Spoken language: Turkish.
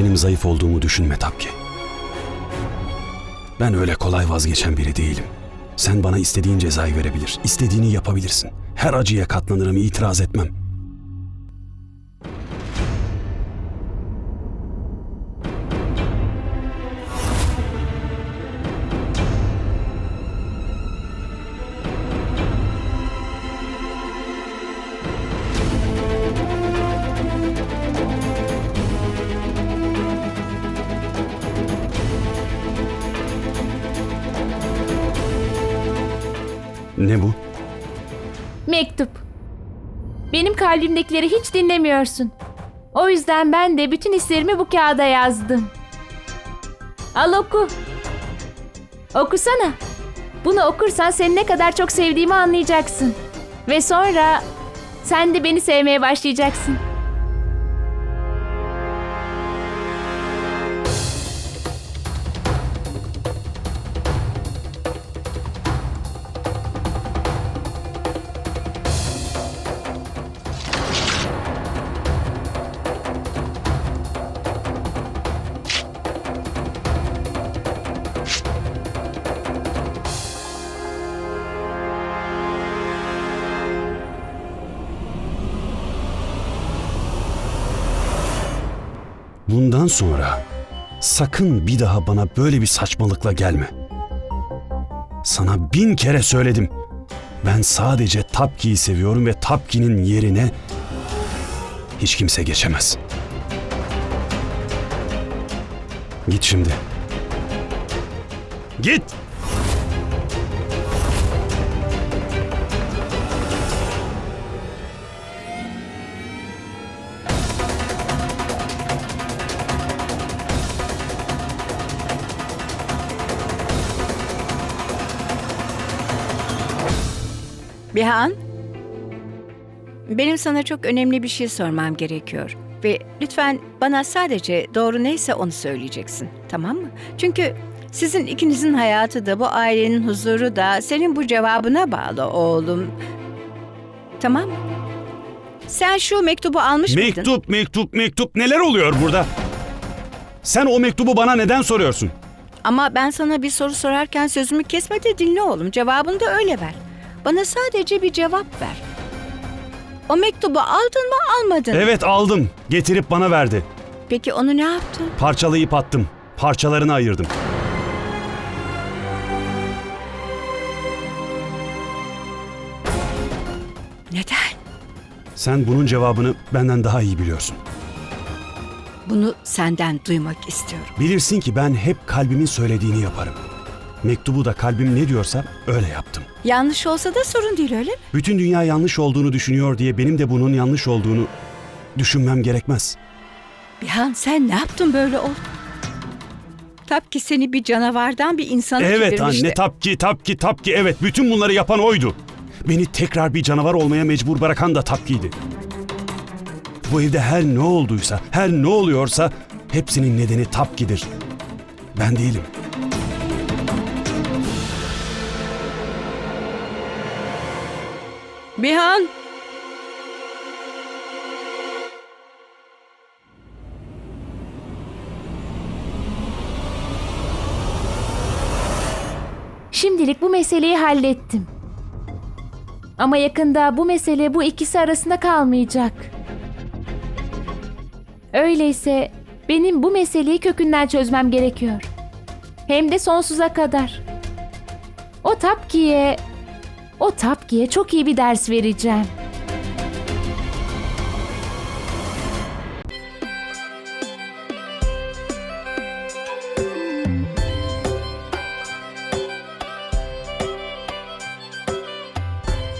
benim zayıf olduğumu düşünme Tapki. Ben öyle kolay vazgeçen biri değilim. Sen bana istediğin cezayı verebilir, istediğini yapabilirsin. Her acıya katlanırım, itiraz etmem. Ne bu? Mektup. Benim kalbimdekileri hiç dinlemiyorsun. O yüzden ben de bütün hislerimi bu kağıda yazdım. Al oku. Okusana. Bunu okursan seni ne kadar çok sevdiğimi anlayacaksın. Ve sonra sen de beni sevmeye başlayacaksın. Bundan sonra sakın bir daha bana böyle bir saçmalıkla gelme. Sana bin kere söyledim. Ben sadece Tapki'yi seviyorum ve Tapki'nin yerine hiç kimse geçemez. Git şimdi. Git! Bihan, benim sana çok önemli bir şey sormam gerekiyor. Ve lütfen bana sadece doğru neyse onu söyleyeceksin. Tamam mı? Çünkü sizin ikinizin hayatı da bu ailenin huzuru da senin bu cevabına bağlı oğlum. Tamam mı? Sen şu mektubu almış mıydın? Mektup, mektup, mektup neler oluyor burada? Sen o mektubu bana neden soruyorsun? Ama ben sana bir soru sorarken sözümü kesme de dinle oğlum. Cevabını da öyle ver. Bana sadece bir cevap ver. O mektubu aldın mı almadın mı? Evet aldım. Getirip bana verdi. Peki onu ne yaptın? Parçalayıp attım. Parçalarını ayırdım. Neden? Sen bunun cevabını benden daha iyi biliyorsun. Bunu senden duymak istiyorum. Bilirsin ki ben hep kalbimin söylediğini yaparım. Mektubu da kalbim ne diyorsa öyle yaptım. Yanlış olsa da sorun değil öyle mi? Bütün dünya yanlış olduğunu düşünüyor diye benim de bunun yanlış olduğunu düşünmem gerekmez. Bihan sen ne yaptın böyle oldu? Tabii ki seni bir canavardan bir insana Evet çevirmişti. anne tapki tapki tapki evet bütün bunları yapan oydu. Beni tekrar bir canavar olmaya mecbur bırakan da tapkiydi. Bu evde her ne olduysa, her ne oluyorsa hepsinin nedeni tapkidir. Ben değilim. Bihan! Şimdilik bu meseleyi hallettim. Ama yakında bu mesele bu ikisi arasında kalmayacak. Öyleyse benim bu meseleyi kökünden çözmem gerekiyor. Hem de sonsuza kadar. O Tapki'ye, o Tapki'ye çok iyi bir ders vereceğim.